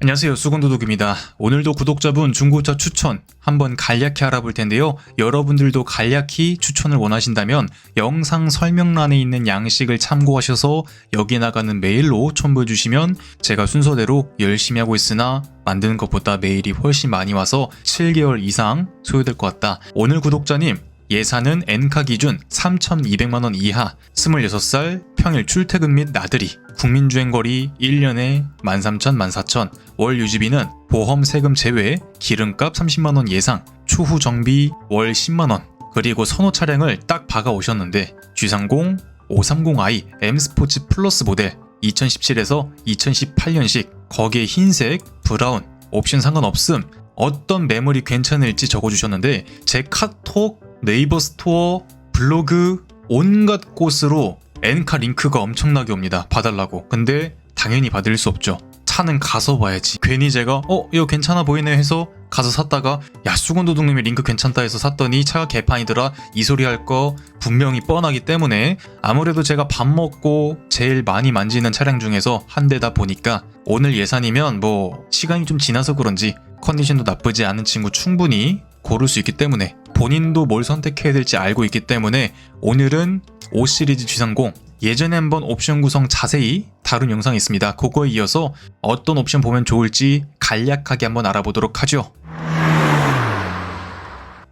안녕하세요 수건도둑입니다. 오늘도 구독자분 중고차 추천 한번 간략히 알아볼 텐데요. 여러분들도 간략히 추천을 원하신다면 영상 설명란에 있는 양식을 참고하셔서 여기 나가는 메일로 첨부해 주시면 제가 순서대로 열심히 하고 있으나 만드는 것보다 메일이 훨씬 많이 와서 7개월 이상 소요될 것 같다. 오늘 구독자님 예산은 엔카 기준 3,200만원 이하, 26살, 평일 출퇴근 및 나들이, 국민주행거리 1년에 13,000, 14,000, 월 유지비는 보험 세금 제외, 기름값 30만원 예상, 추후 정비 월 10만원, 그리고 선호 차량을 딱 박아 오셨는데 G30, 530i M 스포츠 플러스 모델 2017에서 2018년식 거기에 흰색, 브라운, 옵션 상관없음 어떤 매물이 괜찮을지 적어주셨는데 제 카톡, 네이버 스토어, 블로그 온갖 곳으로 엔카 링크가 엄청나게 옵니다. 봐달라고. 근데 당연히 받을 수 없죠. 차는 가서 봐야지. 괜히 제가 어 이거 괜찮아 보이네 해서 가서 샀다가 야 수건도둑님이 링크 괜찮다 해서 샀더니 차가 개판이더라 이 소리 할 거 분명히 뻔하기 때문에 아무래도 제가 밥 먹고 제일 많이 만지는 차량 중에서 한 대다 보니까 오늘 예산이면 뭐 시간이 좀 지나서 그런지 컨디션도 나쁘지 않은 친구 충분히 고를 수 있기 때문에 본인도 뭘 선택해야 될지 알고 있기 때문에 오늘은 5 시리즈 G30 예전에 한번 옵션 구성 자세히 다룬 영상이 있습니다. 그거에 이어서 어떤 옵션 보면 좋을지 간략하게 한번 알아보도록 하죠.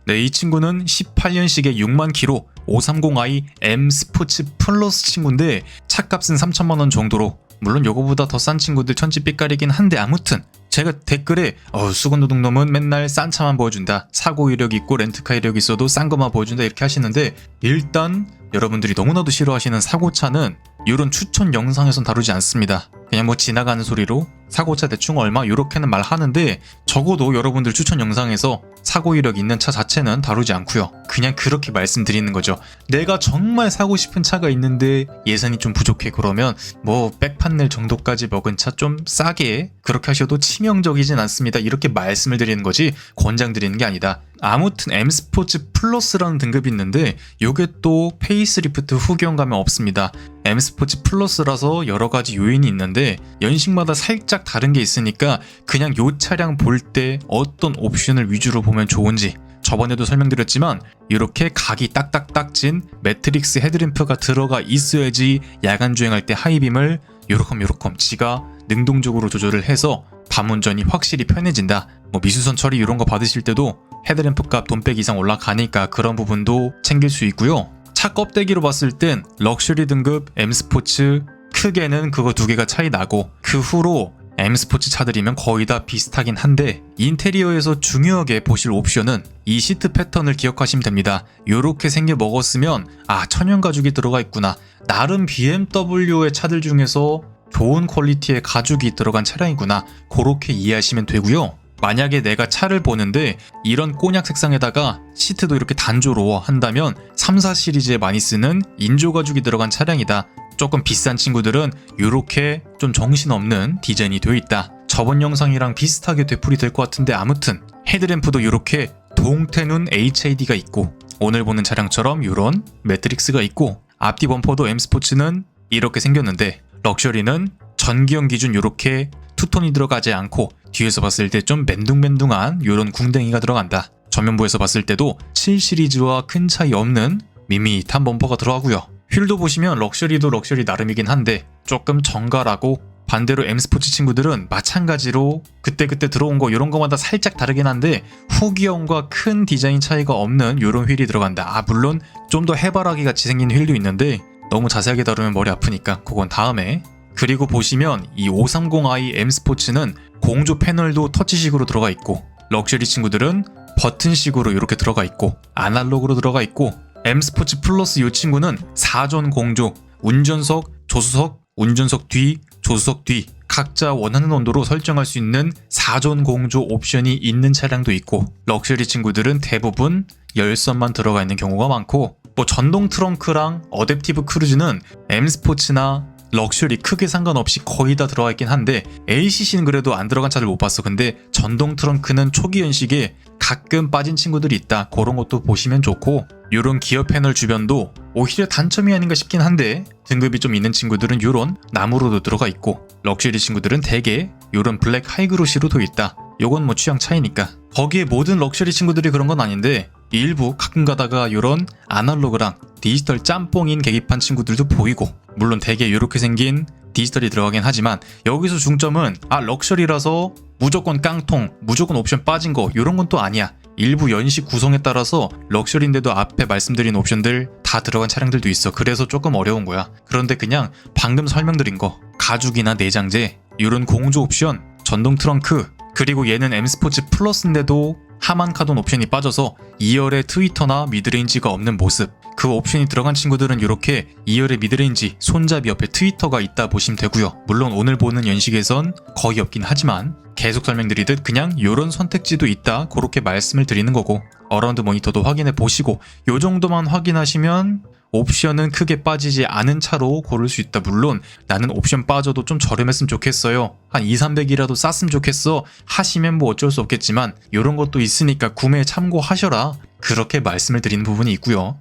네, 이 친구는 18년식의 6만 킬로 530i M 스포츠 플러스 친구인데 차값은 3천만 원 정도로 물론 요거보다 더 싼 친구들 천지 삐까리긴 한데 아무튼 제가 댓글에 어, 수건도둑놈은 맨날 싼 차만 보여준다. 사고 이력 있고 렌트카 이력 있어도 싼 것만 보여준다 이렇게 하시는데 일단 여러분들이 너무나도 싫어하시는 사고차는 이런 추천 영상에선 다루지 않습니다 그냥 뭐 지나가는 소리로 사고차 대충 얼마 이렇게는 말하는데 적어도 여러분들 추천 영상에서 사고 이력 있는 차 자체는 다루지 않고요. 그냥 그렇게 말씀드리는 거죠. 내가 정말 사고 싶은 차가 있는데 예산이 좀 부족해 그러면 뭐 백판넬 정도까지 먹은 차 좀 싸게 그렇게 하셔도 치명적이진 않습니다. 이렇게 말씀을 드리는 거지 권장 드리는 게 아니다. 아무튼 M 스포츠 플러스라는 등급이 있는데 요게 또 페이스리프트 후기형감은 없습니다. M 스포츠 플러스라서 여러 가지 요인이 있는데 연식마다 살짝 다른 게 있으니까 그냥 요 차량 볼 때 어떤 옵션을 위주로 보면 좋은지 저번에도 설명드렸지만 이렇게 각이 딱딱딱 진 매트릭스 헤드램프가 들어가 있어야지 야간 주행할 때 하이빔을 요렇컴 요렇컴 지가 능동적으로 조절을 해서 밤 운전이 확실히 편해진다. 뭐 미수선 처리 이런 거 받으실 때도 헤드램프 값 돈백 이상 올라가니까 그런 부분도 챙길 수 있고요. 차 껍데기로 봤을 땐 럭셔리 등급 M 스포츠 크게는 그거 두 개가 차이 나고 그 후로 M 스포츠 차들이면 거의 다 비슷하긴 한데 인테리어에서 중요하게 보실 옵션은 이 시트 패턴을 기억하시면 됩니다. 요렇게 생겨 먹었으면 아 천연 가죽이 들어가 있구나. 나름 BMW의 차들 중에서 좋은 퀄리티의 가죽이 들어간 차량이구나. 그렇게 이해하시면 되고요. 만약에 내가 차를 보는데 이런 꼬냑 색상에다가 시트도 이렇게 단조로워 한다면 3, 4 시리즈에 많이 쓰는 인조 가죽이 들어간 차량이다. 조금 비싼 친구들은 이렇게 좀 정신없는 디자인이 되어 있다. 저번 영상이랑 비슷하게 되풀이 될 것 같은데 아무튼 헤드램프도 이렇게 동태눈 HID가 있고 오늘 보는 차량처럼 이런 매트릭스가 있고 앞뒤 범퍼도 M 스포츠는 이렇게 생겼는데 럭셔리는 전기형 기준 이렇게 투톤이 들어가지 않고 뒤에서 봤을 때 좀 맨둥맨둥한 이런 궁뎅이가 들어간다. 전면부에서 봤을 때도 7 시리즈와 큰 차이 없는 밋밋한 범퍼가 들어가고요. 휠도 보시면 럭셔리도 럭셔리 나름이긴 한데 조금 정갈하고 반대로 M 스포츠 친구들은 마찬가지로 그때그때 들어온 거 이런 거마다 살짝 다르긴 한데 후기형과 큰 디자인 차이가 없는 이런 휠이 들어간다. 아 물론 좀 더 해바라기 같이 생긴 휠도 있는데 너무 자세하게 다루면 머리 아프니까 그건 다음에 그리고 보시면 이 530i M 스포츠는 공조 패널도 터치식으로 들어가 있고 럭셔리 친구들은 버튼식으로 이렇게 들어가 있고 아날로그로 들어가 있고 M 스포츠 플러스 이 친구는 4전 공조 운전석, 조수석, 운전석 뒤, 조수석 뒤 각자 원하는 온도로 설정할 수 있는 4전 공조 옵션이 있는 차량도 있고 럭셔리 친구들은 대부분 열선만 들어가 있는 경우가 많고 뭐 전동 트렁크랑 어댑티브 크루즈는 M 스포츠나 럭셔리 크게 상관없이 거의 다 들어가 있긴 한데 ACC는 그래도 안 들어간 차들 못 봤어. 근데 전동 트렁크는 초기 연식에 가끔 빠진 친구들이 있다. 그런 것도 보시면 좋고 요런 기어 패널 주변도 오히려 단점이 아닌가 싶긴 한데 등급이 좀 있는 친구들은 요런 나무로도 들어가 있고 럭셔리 친구들은 대개 요런 블랙 하이그로시로 도 있다. 요건 뭐 취향 차이니까. 거기에 모든 럭셔리 친구들이 그런 건 아닌데 일부 가끔 가다가 요런 아날로그랑 디지털 짬뽕인 계기판 친구들도 보이고 물론 대개 요렇게 생긴 디지털이 들어가긴 하지만 여기서 중점은 아 럭셔리라서 무조건 깡통 무조건 옵션 빠진 거 요런 건 또 아니야. 일부 연식 구성에 따라서 럭셔리인데도 앞에 말씀드린 옵션들 다 들어간 차량들도 있어. 그래서 조금 어려운 거야. 그런데 그냥 방금 설명드린 거 가죽이나 내장재 요런 공조 옵션 전동 트렁크 그리고 얘는 M 스포츠 플러스인데도 하만 카돈 옵션이 빠져서 2열의 트위터나 미드레인지가 없는 모습. 그 옵션이 들어간 친구들은 이렇게 2열의 미드레인지, 손잡이 옆에 트위터가 있다 보시면 되고요. 물론 오늘 보는 연식에선 거의 없긴 하지만 계속 설명드리듯 그냥 이런 선택지도 있다 그렇게 말씀을 드리는 거고 어라운드 모니터도 확인해 보시고 요 정도만 확인하시면 옵션은 크게 빠지지 않은 차로 고를 수 있다. 물론 나는 옵션 빠져도 좀 저렴했으면 좋겠어요. 한 2, 300이라도 쌌으면 좋겠어. 하시면 뭐 어쩔 수 없겠지만 이런 것도 있으니까 구매 참고하셔라. 그렇게 말씀을 드리는 부분이 있고요.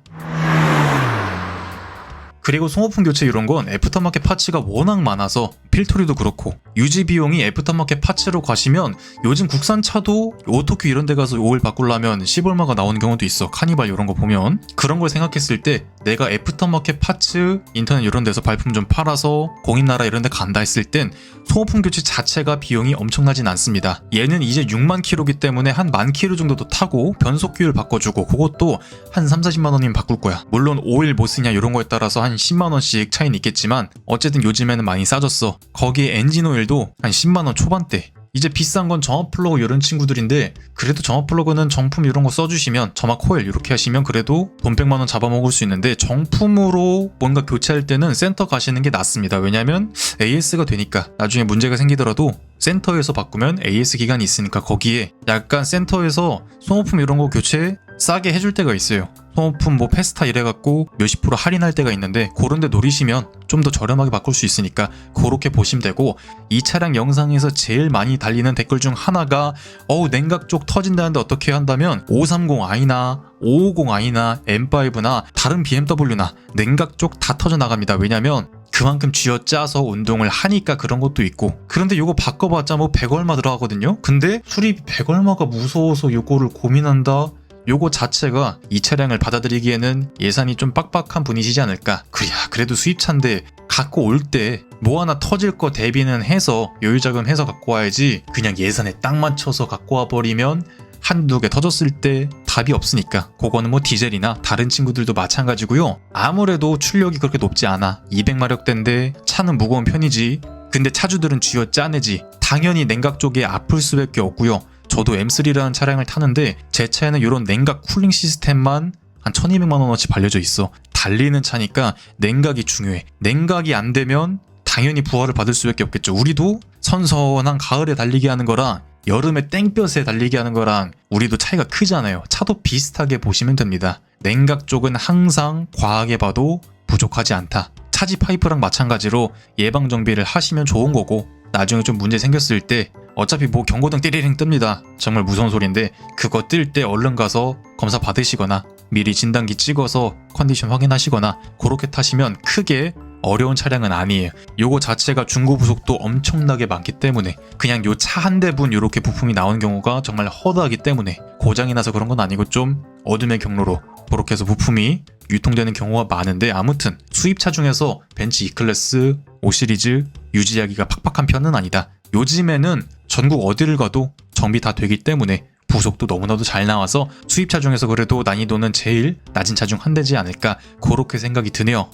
그리고 송호품 교체 이런 건 애프터마켓 파츠가 워낙 많아서 필터리도 그렇고 유지 비용이 애프터마켓 파츠로 가시면 요즘 국산 차도 오토큐 이런 데 가서 오일 바꾸려면 10얼마가 나오는 경우도 있어. 카니발 이런 거 보면. 그런 걸 생각했을 때 내가 애프터마켓 파츠 인터넷 이런 데서 발품 좀 팔아서 공인나라 이런 데 간다 했을 땐 소모품 교체 자체가 비용이 엄청나진 않습니다. 얘는 이제 6만 킬로기 때문에 한 만 킬로 정도도 타고 변속기를 바꿔주고 그것도 한 3, 40만 원이면 바꿀 거야. 물론 오일 뭐 쓰냐 이런 거에 따라서 한 10만 원씩 차이는 있겠지만 어쨌든 요즘에는 많이 싸졌어 거기에 엔진 오일도 한 10만 원 초반대. 이제 비싼 건 점화 플러그 이런 친구들인데 그래도 점화 플러그는 정품 이런 거 써주시면 점화 코일 이렇게 하시면 그래도 돈 100만 원 잡아먹을 수 있는데 정품으로 뭔가 교체할 때는 센터 가시는 게 낫습니다. 왜냐면 AS가 되니까 나중에 문제가 생기더라도 센터에서 바꾸면 AS 기간이 있으니까 거기에 약간 센터에서 소모품 이런 거 교체 싸게 해줄 때가 있어요. 소모품 뭐 페스타 이래갖고 몇십 프로 할인할 때가 있는데 그런 데 노리시면 좀 더 저렴하게 바꿀 수 있으니까 그렇게 보시면 되고 이 차량 영상에서 제일 많이 달리는 댓글 중 하나가 어우 냉각 쪽 터진다는데 어떻게 한다면 530i나 550i나 M5나 다른 BMW나 냉각 쪽 다 터져 나갑니다. 왜냐면 그만큼 쥐어짜서 운동을 하니까 그런 것도 있고. 그런데 요거 바꿔봤자 뭐 100얼마 들어가거든요? 근데 수리비 100얼마가 무서워서 요거를 고민한다 요거 자체가 이 차량을 받아들이기에는 예산이 좀 빡빡한 분이시지 않을까. 그래야 그래도 수입차인데 갖고 올 때 뭐 하나 터질 거 대비는 해서 여유 자금 해서 갖고 와야지 그냥 예산에 딱 맞춰서 갖고 와 버리면 한두 개 터졌을 때 답이 없으니까. 그거는 뭐 디젤이나 다른 친구들도 마찬가지고요. 아무래도 출력이 그렇게 높지 않아. 200마력대인데 차는 무거운 편이지. 근데 차주들은 쥐어 짜내지. 당연히 냉각 쪽에 아플 수밖에 없고요 저도 M3라는 차량을 타는데 제 차에는 이런 냉각 쿨링 시스템만 한 1200만 원어치 발려져 있어 달리는 차니까 냉각이 중요해 냉각이 안 되면 당연히 부하를 받을 수밖에 없겠죠 우리도 선선한 가을에 달리게 하는 거랑 여름에 땡볕에 달리게 하는 거랑 우리도 차이가 크잖아요. 차도 비슷하게 보시면 됩니다. 냉각 쪽은 항상 과하게 봐도 부족하지 않다. 차지 파이프랑 마찬가지로 예방 정비를 하시면 좋은 거고 나중에 좀 문제 생겼을 때 어차피 뭐 경고등 띠리링 뜹니다. 정말 무서운 소리인데 그거 뜰 때 얼른 가서 검사 받으시거나 미리 진단기 찍어서 컨디션 확인하시거나 그렇게 타시면 크게 어려운 차량은 아니에요. 요거 자체가 중고 부속도 엄청나게 많기 때문에 그냥 요 차 한 대분 이렇게 부품이 나오는 경우가 정말 허다하기 때문에 고장이 나서 그런 건 아니고 좀 어둠의 경로로 그렇게 해서 부품이 유통되는 경우가 많은데 아무튼 수입차 중에서 벤츠 E클래스, 5 시리즈 유지하기가 팍팍한 편은 아니다. 요즘에는 전국 어디를 가도 정비 다 되기 때문에 부속도 너무나도 잘 나와서 수입차 중에서 그래도 난이도는 제일 낮은 차 중 한 대지 않을까 그렇게 생각이 드네요.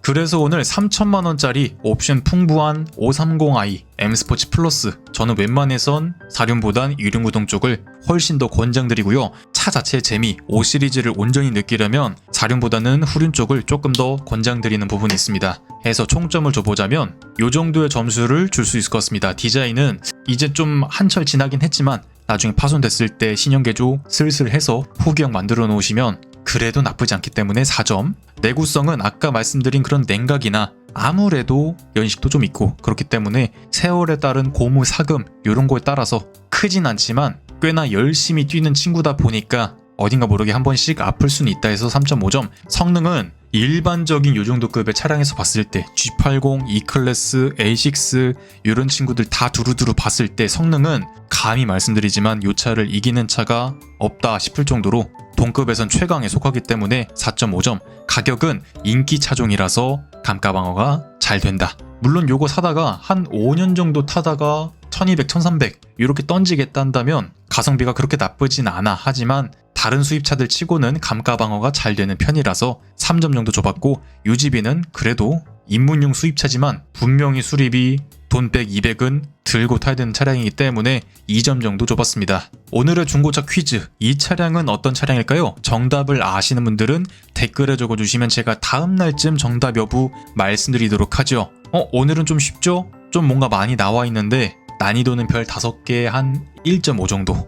그래서 오늘 3천만 원짜리 옵션 풍부한 530i M 스포츠 플러스 저는 웬만해선 4륜보단 2륜 구동 쪽을 훨씬 더 권장드리고요. 차 자체의 재미 5 시리즈를 온전히 느끼려면 4륜보다는 후륜 쪽을 조금 더 권장드리는 부분이 있습니다. 해서 총점을 줘보자면 요 정도의 점수를 줄 수 있을 것 같습니다. 디자인은 이제 좀 한철 지나긴 했지만 나중에 파손됐을 때 신형 개조 슬슬 해서 후기형 만들어 놓으시면 그래도 나쁘지 않기 때문에 4점. 내구성은 아까 말씀드린 그런 냉각이나 아무래도 연식도 좀 있고 그렇기 때문에 세월에 따른 고무 사금 이런 거에 따라서 크진 않지만 꽤나 열심히 뛰는 친구다 보니까 어딘가 모르게 한 번씩 아플 수는 있다 해서 3.5점. 성능은 일반적인 요 정도 급의 차량에서 봤을 때 G80, E클래스, A6 이런 친구들 다 두루두루 봤을 때 성능은 감히 말씀드리지만 요 차를 이기는 차가 없다 싶을 정도로 동급에선 최강에 속하기 때문에 4.5점. 가격은 인기 차종이라서 감가 방어가 잘 된다. 물론 요거 사다가 한 5년 정도 타다가 1200, 1300 이렇게 던지겠다 한다면 가성비가 그렇게 나쁘진 않아. 하지만 다른 수입차들 치고는 감가 방어가 잘 되는 편이라서 3점 정도 줘봤고 유지비는 그래도 입문용 수입차지만 분명히 수리비 돈백 200은 들고 타야 되는 차량이기 때문에 2점 정도 줘봤습니다. 오늘의 중고차 퀴즈 이 차량은 어떤 차량일까요? 정답을 아시는 분들은 댓글에 적어주시면 제가 다음 날쯤 정답 여부 말씀드리도록 하죠. 어 오늘은 좀 쉽죠? 좀 뭔가 많이 나와 있는데 난이도는 별 5개 한 1.5 정도